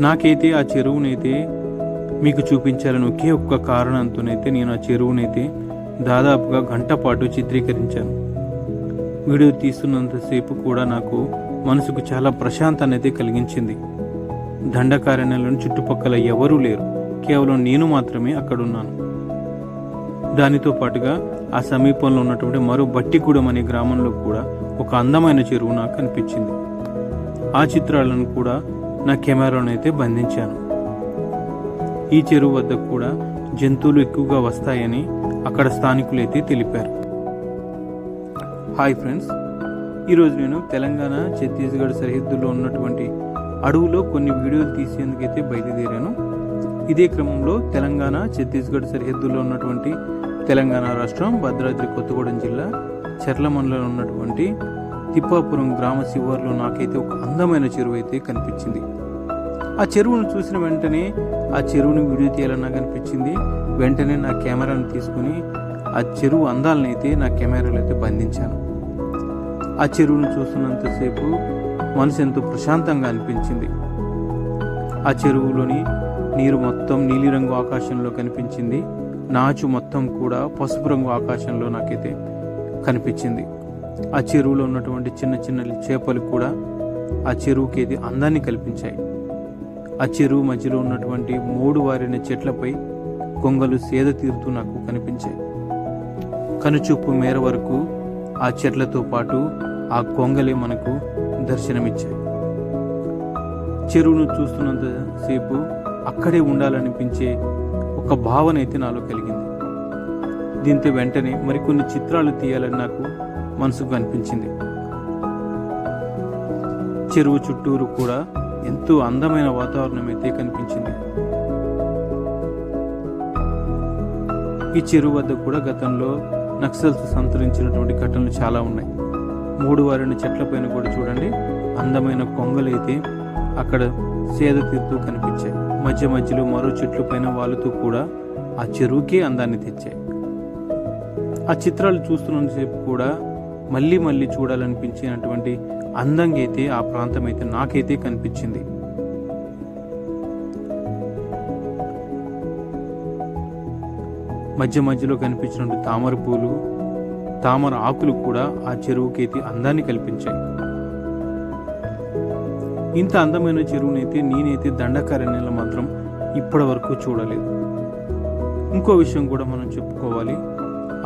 నాకైతే ఆ చెరువునైతే మీకు చూపించాలని ఒకే ఒక్క కారణంతోనైతే నేను ఆ చెరువునైతే దాదాపుగా గంట పాటు చిత్రీకరించాను. వీడియో తీస్తున్నంతసేపు కూడా నాకు మనసుకు చాలా ప్రశాంతాన్ని అయితే కలిగించింది. దండకారణ్యంలోని చుట్టుపక్కల ఎవరూ లేరు. కేవలం నేను మాత్రమే అక్కడున్నాను. దానితో పాటుగా ఆ సమీపంలో ఉన్నటువంటి మరో బట్టిగూడెం అనే గ్రామంలో కూడా ఒక అందమైన చెరువు నాకు కనిపించింది ఆ చిత్రాలను కూడా నా కెమెరానైతే బంధించాను. ఈ చెరువు వద్ద కూడా జంతువులు ఎక్కువగా వస్తాయని అక్కడ స్థానికులైతే తెలిపారు. హాయ్ ఫ్రెండ్స్ ఈరోజు నేను తెలంగాణ ఛత్తీస్గఢ్ సరిహద్దులో ఉన్నటువంటి అడవులో కొన్ని వీడియోలు తీసేందుకైతే బయలుదేరాను. ఇదే క్రమంలో తెలంగాణ ఛత్తీస్గఢ్ సరిహద్దులో ఉన్నటువంటి తెలంగాణ రాష్ట్రం భద్రాద్రి కొత్తగూడెం జిల్లా చెర్ల మండలంలో ఉన్నటువంటి తిప్పాపురం గ్రామ శివారులో నాకైతే ఒక అందమైన చెరువు అయితే కనిపించింది. ఆ చెరువును చూసిన వెంటనే ఆ చెరువుని వీడియో తీయాలన్నా కనిపించింది. వెంటనే నా కెమెరాను తీసుకుని ఆ చెరువు అందాలను అయితే నా కెమెరాలో అయితే బంధించాను. ఆ చెరువును చూస్తున్నంతసేపు మనసు ఎంతో ప్రశాంతంగా అనిపించింది. ఆ చెరువులోని నీరు మొత్తం నీలిరంగు ఆకాశంలో కనిపించింది. నాచు మొత్తం కూడా పసుపు రంగు ఆకాశంలో నాకైతే కనిపించింది. ఆ చెరువులో ఉన్నటువంటి చిన్న చిన్న చేపలు కూడా ఆ చెరువుకి ఇది అందాన్ని కల్పించాయి. ఆ చెరువు మధ్యలో ఉన్నటువంటి మూడు వారిన చెట్లపై కొంగలు సేద తీరుతూ నాకు కనిపించాయి. కనుచూపు మేర వరకు ఆ చెట్లతో పాటు ఆ కొంగలే మనకు దర్శనమిచ్చాయి. చెరువును చూస్తున్నంతసేపు అక్కడే ఉండాలనిపించే ఒక భావన అయితే నాలో కలిగింది. దీంతో వెంటనే మరికొన్ని చిత్రాలు తీయాలని నాకు మనసుకు అనిపించింది. చెరువు చుట్టూరు కూడా ఎంతో అందమైన వాతావరణం అయితే కనిపించింది. ఈ చెరువు వద్ద కూడా గతంలో నక్సల్స్ సంతరించినటువంటి ఘటనలు చాలా ఉన్నాయి. మూడు వారిన చెట్లపైన కూడా చూడండి. అందమైన కొంగలైతే అక్కడ సేద తీరుతూ కనిపించాయి. మధ్య మధ్యలో మరో చెట్ల పైన వాలుతూ కూడా ఆ చెరువుకే అందాన్ని తెచ్చాయి. ఆ చిత్రాలు చూస్తున్నంతసేపు కూడా మళ్ళీ మళ్ళీ చూడాలనిపించినటువంటి అందంగా అయితే ఆ ప్రాంతం అయితే నాకైతే కనిపించింది. మధ్య మధ్యలో కనిపించినటువంటి తామర పూలు తామర ఆకులు కూడా ఆ చెరువుకైతే అందాన్ని కల్పించాయి. ఇంత అందమైన చెరువునైతే నేనైతే దండకారణ్యంలో మాత్రం ఇప్పటి వరకు చూడలేదు. ఇంకో విషయం కూడా మనం చెప్పుకోవాలి.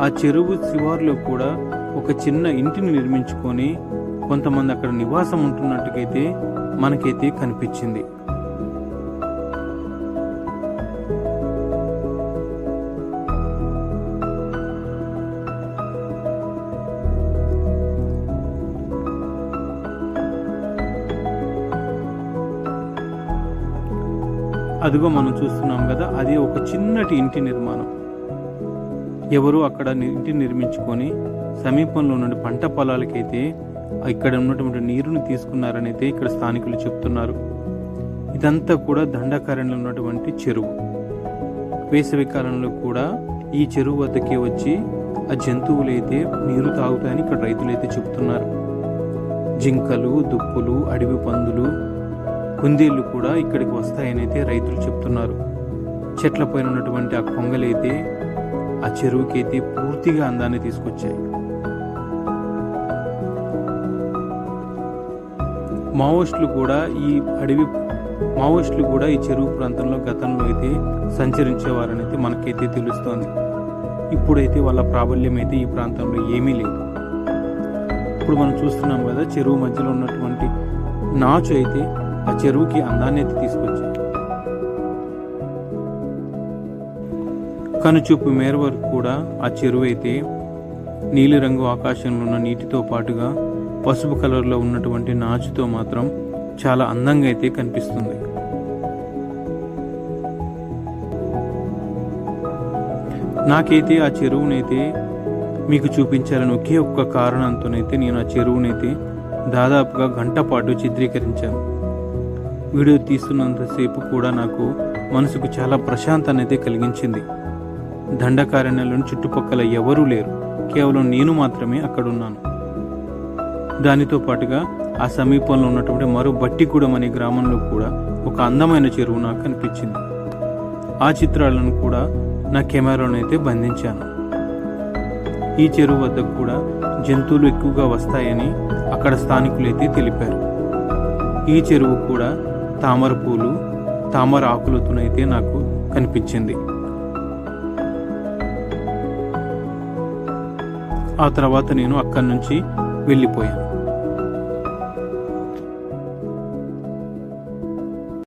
ఆ చెరువు శివారులో కూడా ఒక చిన్న ఇంటిని నిర్మించుకొని కొంతమంది అక్కడ నివాసం ఉంటున్నట్టుకైతే మనకైతే కనిపించింది. అదిగో మనం చూస్తున్నాం కదా అది ఒక చిన్నటి ఇంటి నిర్మాణం. ఎవరు అక్కడ ఇంటిని నిర్మించుకొని సమీపంలో ఉన్న పంట పొలాలకైతే ఇక్కడ ఉన్నటువంటి నీరుని తీసుకున్నారని అయితే ఇక్కడ స్థానికులు చెప్తున్నారు. ఇదంతా కూడా దండకారణ్యంలో ఉన్నటువంటి చెరువు. వేసవి కాలంలో కూడా ఈ చెరువు వద్దకే వచ్చి ఆ జంతువులు అయితే నీరు తాగుతాయని ఇక్కడ రైతులు అయితే చెప్తున్నారు. జింకలు దుప్పులు అడవి పందులు కుందేళ్ళు కూడా ఇక్కడికి వస్తాయని అయితే రైతులు చెప్తున్నారు. చెట్లపైన ఉన్నటువంటి ఆ కొంగలైతే ఆ చెరువుకి అయితే పూర్తిగా అందాన్ని తీసుకొచ్చాయి. మావోయిస్టులు కూడా ఈ అడవి మావోయిస్టులు కూడా ఈ చెరువు ప్రాంతంలో గతంలో అయితే సంచరించేవారని అయితే మనకైతే తెలుస్తోంది. ఇప్పుడైతే వాళ్ళ ప్రాబల్యం అయితే ఈ ప్రాంతంలో ఏమీ లేదు. ఇప్పుడు మనం చూస్తున్నాం కదా చెరువు మధ్యలో ఉన్నటువంటి నాచు అయితే ఆ చెరువుకి అందాన్ని అయితే తీసుకొచ్చాయి కనుచూపు మేర వరకు కూడా ఆ చెరువైతే నీలిరంగు ఆకాశంలో ఉన్న నీటితో పాటుగా పసుపు కలర్లో ఉన్నటువంటి నాచుతో మాత్రం చాలా అందంగా అయితే కనిపిస్తుంది. నాకైతే ఆ చెరువునైతే మీకు చూపించాలని ఒకే ఒక్క కారణంతోనైతే నేను ఆ చెరువునైతే దాదాపుగా గంట పాటు చిత్రీకరించాను. వీడియో తీస్తున్నంతసేపు కూడా నాకు మనసుకు చాలా ప్రశాంతాన్ని అయితే కలిగించింది. దండకారణ్యంలోని చుట్టుపక్కల ఎవరూ లేరు. కేవలం నేను మాత్రమే అక్కడున్నాను. దానితో పాటుగా ఆ సమీపంలో ఉన్నటువంటి మరో బట్టిగూడెం అనే గ్రామంలో కూడా ఒక అందమైన చెరువు నాకు కనిపించింది. ఆ చిత్రాలను కూడా నా కెమెరాలోనైతే బంధించాను. ఈ చెరువు వద్ద కూడా జంతువులు ఎక్కువగా వస్తాయని అక్కడ స్థానికులైతే తెలిపారు. ఈ చెరువు కూడా తామర పూలు తామర ఆకులతోనైతే నాకు కనిపించింది. ఆ తర్వాత నేను అక్కడి నుంచి వెళ్ళిపోయాను.